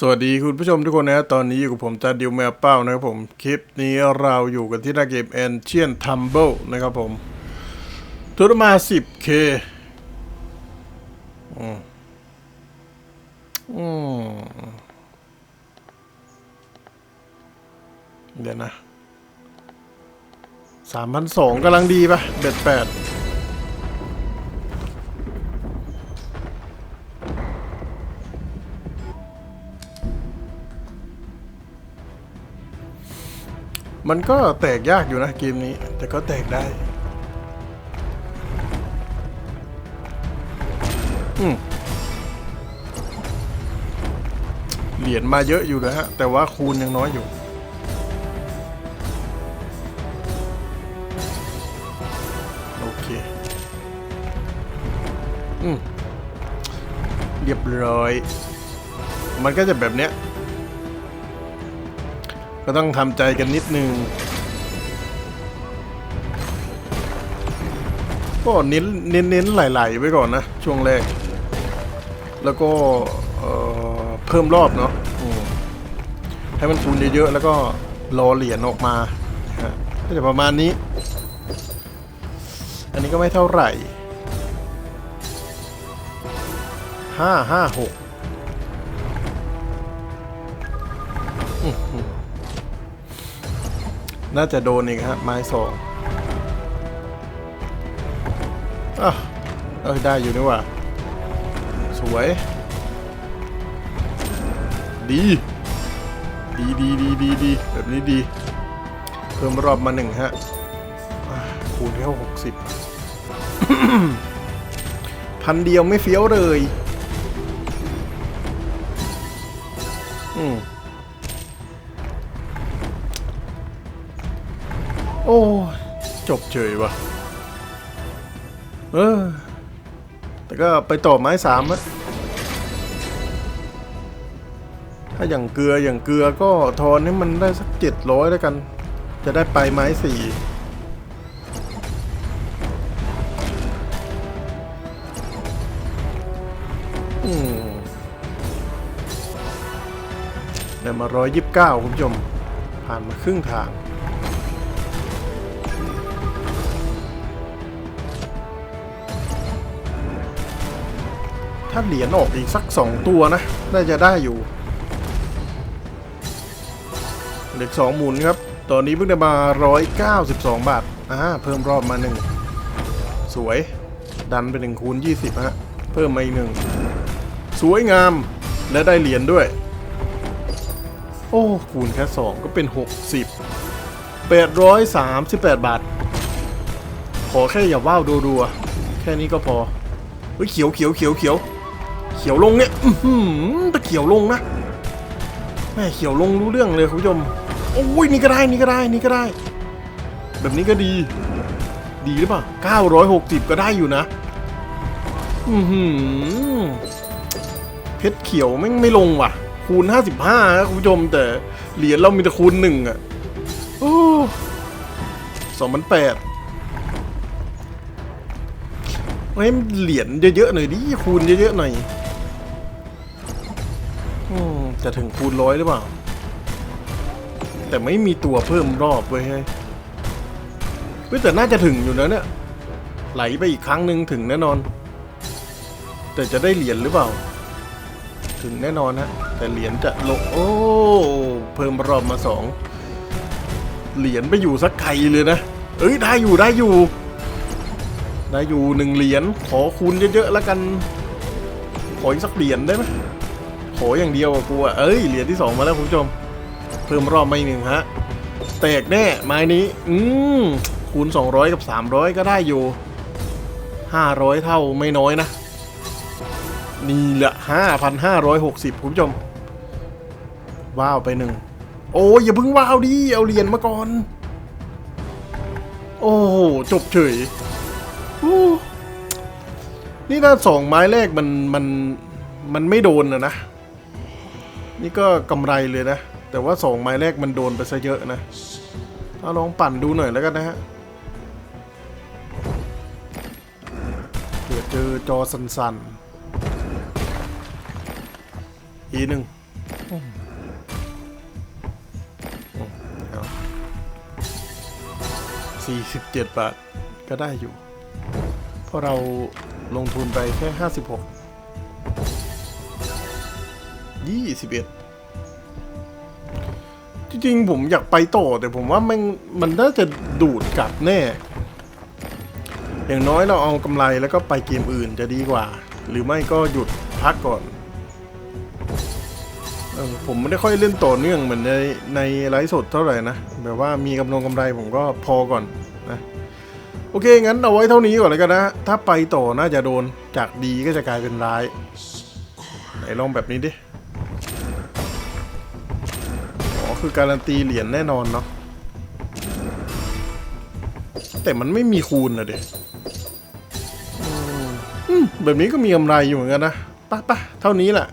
สวัสดีคุณผู้ชมทุกคนนะตอนนี้อยู่กับผมตาดิวแมวเป้านะครับผม คลิปนี้เราอยู่กันที่หน้าเกม Ancient Tumble นะครับผมทุนมา 10k อืมอืมเดี๋ยวนะสามพันสองกำลังดีปะเบ็ดแปด มันก็แตกยากอยู่นะเกมนี้ แต่ก็แตกได้ อืมเหรียญมาเยอะอยู่นะฮะ แต่ว่าคูณยังน้อยอยู่ โอเค อืม เรียบร้อย มันก็จะแบบเนี้ย ก็ต้องทำใจกันนิดนึงก็เน้นเน้นเน้นไหลๆไว้ก่อนนะ ช่วงแรก แล้วก็เพิ่มรอบเนาะให้มันคูณเยอะๆแล้วก็รอเหรียญออกมาก็จะประมาณนี้ อันนี้ก็ไม่เท่าไหร่ห้าห้าหก น่าจะโดนอีกฮะไม้สองอะเออได้อยู่นี่ว่าสวย ดีดีดีดีดีดีแบบนี้ดี เพิ่มรอบมาหนึ่งฮะคูณแค่หกสิบพันเดียวไม่เฟี้ยวเลย อืม โอ้จบเฉยวะเออ แต่ก็ไปต่อไม้สามอะถ้าอย่างเกลืออย่างเกลือก็ทอนให้มันได้สักเจ็ดร้อยแล้วกัน จะได้ไปไม้สี่ได้มาร้อยยิบเก้าคุณผู้ชม ผ่านมาครึ่งทาง ถ้าเหรียญออกอีกสักสองตัวนะ น่าจะได้อยู่ เหล็กสองหมุนครับ ตอนนี้เพิ่งได้มา 192 บาท อ่า เพิ่มรอบมาหนึ่ง สวย ดันไปหนึ่งคูณ 20 ฮะ เพิ่มมาอีกหนึ่ง สวยงาม และได้เหรียญด้วย โอ้ คูณแค่2ก็เป็น 60 838 บาท ขอแค่อย่าว่าวดัวๆ แค่นี้ก็พอเฮ้ยเขียวเขียวเขียวเขียว เขียวลงเนี่ยอือหือแต่เขียวลงนะแม่เขียวลงรู้เรื่องเลยคุณผู้ชมโอ้ยนี่ก็ได้นี่ก็ได้นี่ก็ได้ แบบนี้ก็ดี ดีหรือเปล่า960 ก็ได้อยู่นะอือหือเพชรเขียวไม่ไม่ลงว่ะ คูณ 55ครับคุณผู้ชม แต่เหรียญเรามีแต่คูณหนึ่งอะโอ้สองพันแปดให้มันเหรียญเยอะๆหน่อยดิคูณเยอะๆหน่อย จะถึงคูณร้อยหรือเปล่า แต่ไม่มีตัวเพิ่มรอบเว้ยเฮ้ยแต่น่าจะถึงอยู่นะเนี่ย ไหลไปอีกครั้งหนึ่งถึงแน่นอน แต่จะได้เหรียญหรือเปล่า ถึงแน่นอนฮะแต่เหรียญจะลงโอ้ เพิ่มรอบมาสองเหรียญไปอยู่สักไกลเลยนะ เอ้ยได้อยู่ได้อยู่ ได้อยู่หนึ่งเหรียญขอคูณเยอะๆแล้วกัน ขออีกสักเหรียญได้ไหม ขออย่างเดียวอะกูอะเอ้ยเหรียญที่สองมาแล้วคุณผู้ชม เพิ่มรอบมาอีกหนึ่งฮะแตกแน่ไม้นี้ อืมคูณ 200 กับ 300 ก็ได้อยู่ 500 เท่าไม่น้อยนะ นี่แหละ 5,560 คุณผู้ชม ว้าวไปหนึ่ง โอ้ยอย่าเพิ่งว้าวดิ เอาเหรียญมาก่อน โอ้จบเฉยนี่ถ้าสองไม้แรกมันมันมันไม่โดนนะนะ นี่ก็กำไรเลยนะ แต่ว่าสองไม้แรกมันโดนไปซะเยอะนะเอาลองปั่นดูหน่อยแล้วกันนะฮะเผื่อเจอจอสันๆ อีหนึ่งสี่สิบเจ็ดบาทก็ได้อยู่ เพราะเราลงทุนไปแค่ห้าสิบหก ยี่สิบเอ็ดจริงๆผมอยากไปต่อแต่ผมว่ามันมันน่าจะดูดกลับแน่ อย่างน้อยเราเอากำไรแล้วก็ไปเกมอื่นจะดีกว่า หรือไม่ก็หยุดพักก่อนออผมไม่ได้ค่อยเล่นต่อเนื่องเหมือนในในไลฟ์สดเท่าไหร่นะ แบบว่ามีกำลังกำไรผมก็พอก่อนนะโอเค งั้นเอาไว้เท่านี้ก่อนเลยกันนะ ถ้าไปต่อน่าจะโดนจากดีก็จะกลายเป็นร้าย ไหนลองแบบนี้ดิ คือการันตีเหรียญแน่นอนเนาะแต่มันไม่มีคูณนะเด็อืมแบบนี้ก็มีกำไรอยู่เหมือนกันนะปะปะเท่านี้แหละ